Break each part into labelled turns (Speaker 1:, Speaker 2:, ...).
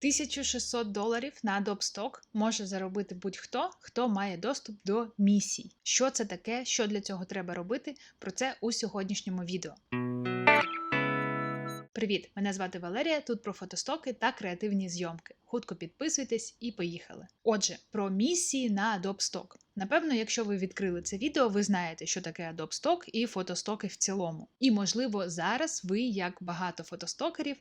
Speaker 1: 1600 доларів на Stock може заробити будь-хто, хто має доступ до місій. Що це таке, що для цього треба робити? Про це у сьогоднішньому відео. Привіт! Мене звати Валерія. Тут про фотостоки та креативні зйомки. Хутко підписуйтесь і поїхали. Отже, про місії на Adobe. Напевно, якщо ви відкрили це відео, ви знаєте, що таке Adobe і фотостоки в цілому. І, можливо, зараз ви, як багато фотостокерів,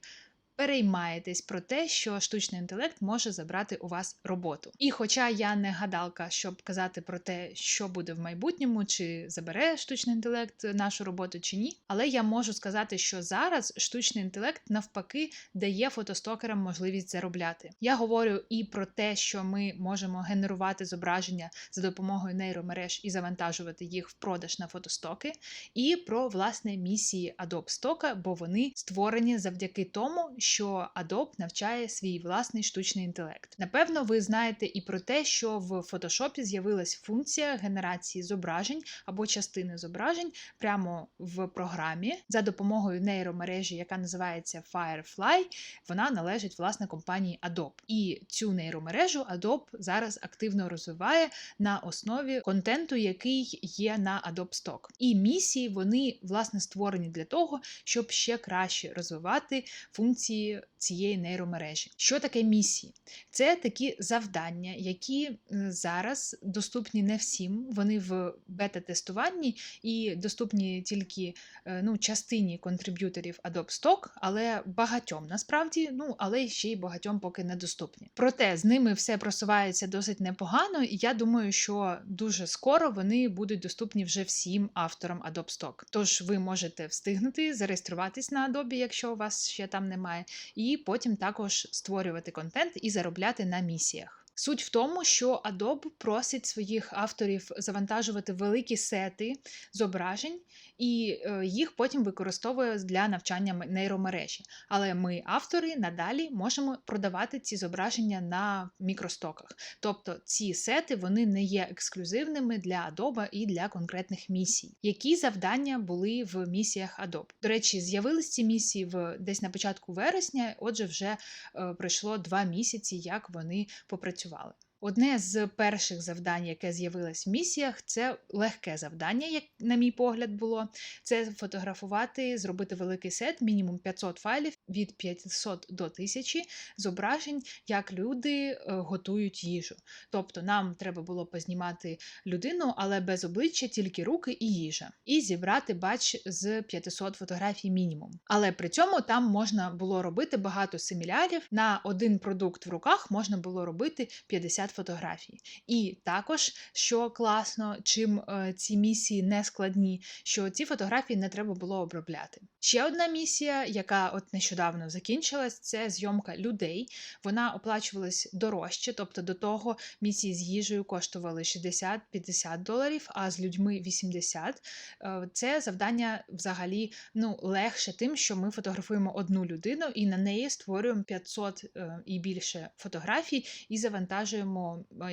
Speaker 1: переймаєтесь про те, що штучний інтелект може забрати у вас роботу. І хоча я не гадалка, щоб казати про те, що буде в майбутньому, чи забере штучний інтелект нашу роботу чи ні, але я можу сказати, що зараз штучний інтелект навпаки дає фотостокерам можливість заробляти. Я говорю і про те, що ми можемо генерувати зображення за допомогою нейромереж і завантажувати їх в продаж на фотостоки, і про власне місії Adobe Stock, бо вони створені завдяки тому, що Adobe навчає свій власний штучний інтелект. Напевно, ви знаєте і про те, що в Photoshop з'явилась функція генерації зображень або частини зображень прямо в програмі за допомогою нейромережі, яка називається Firefly. Вона належить власне компанії Adobe. І цю нейромережу Adobe зараз активно розвиває на основі контенту, який є на Adobe Stock. І місії вони власне створені для того, щоб ще краще розвивати функції і цієї нейромережі. Що таке місії? Це такі завдання, які зараз доступні не всім. Вони в бета-тестуванні і доступні тільки ну, частині контриб'юторів Adobe Stock, але багатьом насправді, ну але ще й багатьом поки недоступні. Проте з ними все просувається досить непогано, і я думаю, що дуже скоро вони будуть доступні вже всім авторам Adobe Stock. Тож ви можете встигнути зареєструватись на Adobe, якщо у вас ще там немає, і потім також створювати контент і заробляти на місіях. Суть в тому, що Adobe просить своїх авторів завантажувати великі сети зображень, і їх потім використовує для навчання нейромережі. Але ми, автори, надалі можемо продавати ці зображення на мікростоках. Тобто ці сети вони не є ексклюзивними для Adobe і для конкретних місій. Які завдання були в місіях Adobe? До речі, з'явились ці місії в десь на початку вересня, отже, вже е, пройшло два місяці, як вони попрацювали. відпочивали. Одне з перших завдань, яке з'явилось в місіях, це легке завдання, як на мій погляд, було. Це фотографувати, зробити великий сет, мінімум 500 файлів від 500 до 1000 зображень, як люди готують їжу. Тобто нам треба було познімати людину, але без обличчя, тільки руки і їжа, і зібрати бач з 500 фотографій мінімум. Але при цьому там можна було робити багато симілярів. На один продукт в руках можна було робити 50 фотографій. І також, що класно, чим е, ці місії не складні, що ці фотографії не треба було обробляти. Ще одна місія, яка от нещодавно закінчилась, це зйомка людей. Вона оплачувалась дорожче, тобто до того місії з їжею коштували 60-50 доларів, а з людьми 80. Е, це завдання взагалі ну, легше тим, що ми фотографуємо одну людину і на неї створюємо 500 е, і більше фотографій і завантажуємо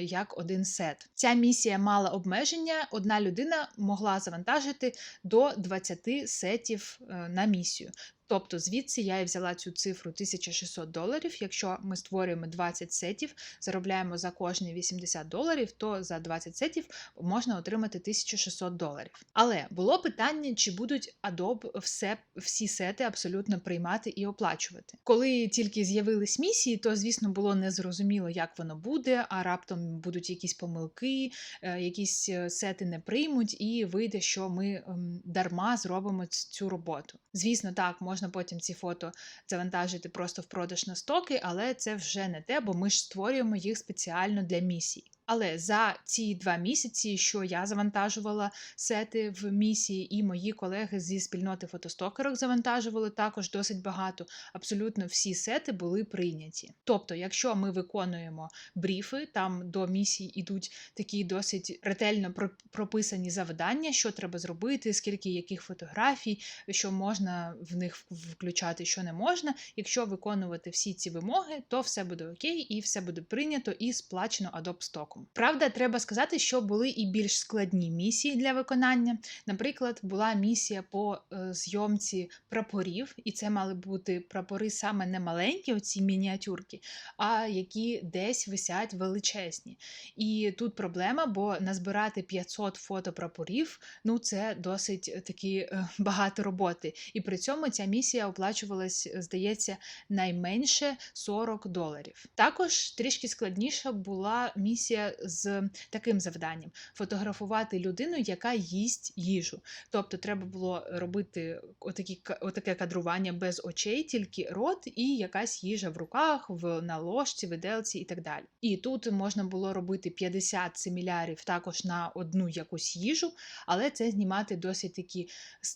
Speaker 1: як один сет. Ця місія мала обмеження. Одна людина могла завантажити до 20 сетів на місію. Тобто звідси я і взяла цю цифру 1600 доларів. Якщо ми створюємо 20 сетів, заробляємо за кожні 80 доларів, то за 20 сетів можна отримати 1600 доларів. Але було питання, чи будуть Adobe все, всі сети абсолютно приймати і оплачувати. Коли тільки з'явились місії, то звісно було незрозуміло, як воно буде, а раптом будуть якісь помилки, якісь сети не приймуть, і вийде, що ми дарма зробимо цю роботу. Звісно, так можна можна потім ці фото завантажити просто в продаж на стоки, але це вже не те, бо ми ж створюємо їх спеціально для місій. Але за ці два місяці, що я завантажувала сети в місії, і мої колеги зі спільноти фотостокерок завантажували також досить багато. Абсолютно всі сети були прийняті. Тобто, якщо ми виконуємо бріфи, там до місії йдуть такі досить ретельно прописані завдання, що треба зробити, скільки яких фотографій, що можна в них включати, що не можна. Якщо виконувати всі ці вимоги, то все буде окей, і все буде прийнято і сплачено Adobe Stock. Року. Правда, треба сказати, що були і більш складні місії для виконання. Наприклад, була місія по е, зйомці прапорів, і це мали бути прапори саме не маленькі, оці мініатюрки, а які десь висять величезні. І тут проблема, бо назбирати 500 фото прапорів ну це досить таки е, багато роботи. І при цьому ця місія оплачувалась, е, здається, найменше 40 доларів. Також трішки складніша була місія з таким завданням: фотографувати людину, яка їсть їжу. Тобто, треба було робити отакі, отаке кадрування без очей, тільки рот і якась їжа в руках, в на ложці, виделці і так далі. І тут можна було робити 50 семілярів також на одну якусь їжу, але це знімати досить таки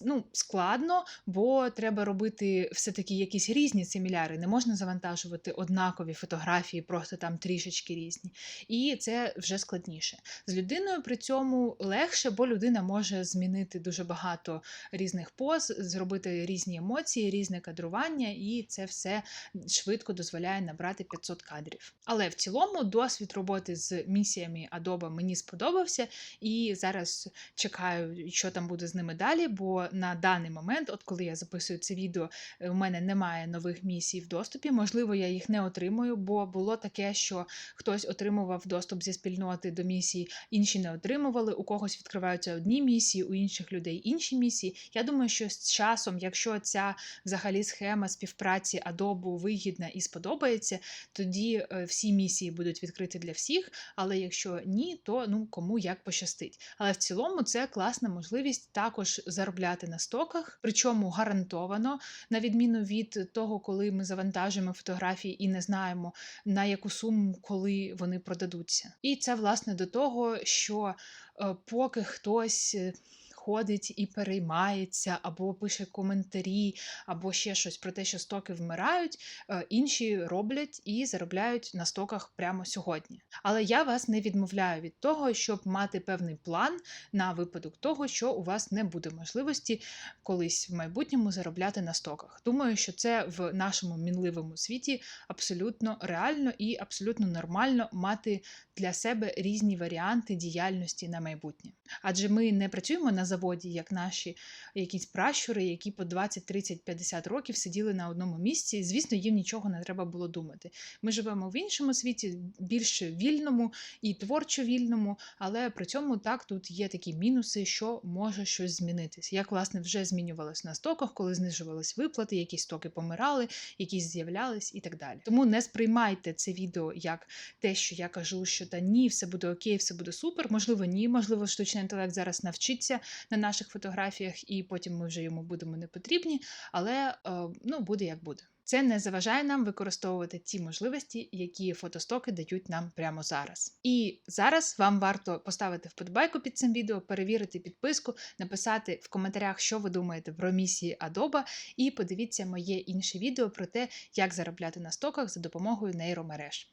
Speaker 1: ну, складно, бо треба робити все-таки якісь різні семіляри. Не можна завантажувати однакові фотографії, просто там трішечки різні. І це вже складніше. З людиною при цьому легше, бо людина може змінити дуже багато різних поз, зробити різні емоції, різне кадрування, і це все швидко дозволяє набрати 500 кадрів. Але в цілому досвід роботи з місіями Adobe мені сподобався, і зараз чекаю, що там буде з ними далі. Бо на даний момент, от коли я записую це відео, у мене немає нових місій в доступі. Можливо, я їх не отримую, бо було таке, що хтось отримував доступ зі спільноти до місії, інші не отримували. У когось відкриваються одні місії, у інших людей інші місії. Я думаю, що з часом, якщо ця взагалі схема співпраці Adobe вигідна і сподобається, тоді е, всі місії будуть відкриті для всіх. Але якщо ні, то ну кому як пощастить. Але в цілому це класна можливість також заробляти на стоках, причому гарантовано, на відміну від того, коли ми завантажуємо фотографії і не знаємо на яку суму, коли вони продадуться. І це власне до того, що е, поки хтось. Ходить і переймається, або пише коментарі, або ще щось про те, що стоки вмирають, е, інші роблять і заробляють на стоках прямо сьогодні. Але я вас не відмовляю від того, щоб мати певний план на випадок того, що у вас не буде можливості колись в майбутньому заробляти на стоках. Думаю, що це в нашому мінливому світі абсолютно реально і абсолютно нормально мати для себе різні варіанти діяльності на майбутнє. Адже ми не працюємо на заводі, як наші якісь пращури, які по 20, 30, 50 років сиділи на одному місці. Звісно, їм нічого не треба було думати. Ми живемо в іншому світі, більш вільному і творчо вільному, але при цьому так тут є такі мінуси, що може щось змінитись. Як власне вже змінювалось на стоках, коли знижувались виплати, якісь стоки помирали, якісь з'являлись і так далі. Тому не сприймайте це відео як те, що я кажу, що та ні, все буде окей, все буде супер. Можливо, ні, можливо, штучний інтелект зараз навчиться на наших фотографіях, і потім ми вже йому будемо не потрібні. Але е, ну буде як буде. Це не заважає нам використовувати ті можливості, які фотостоки дають нам прямо зараз. І зараз вам варто поставити вподобайку під цим відео, перевірити підписку, написати в коментарях, що ви думаєте про місії Adobe, і подивіться моє інше відео про те, як заробляти на стоках за допомогою нейромереж.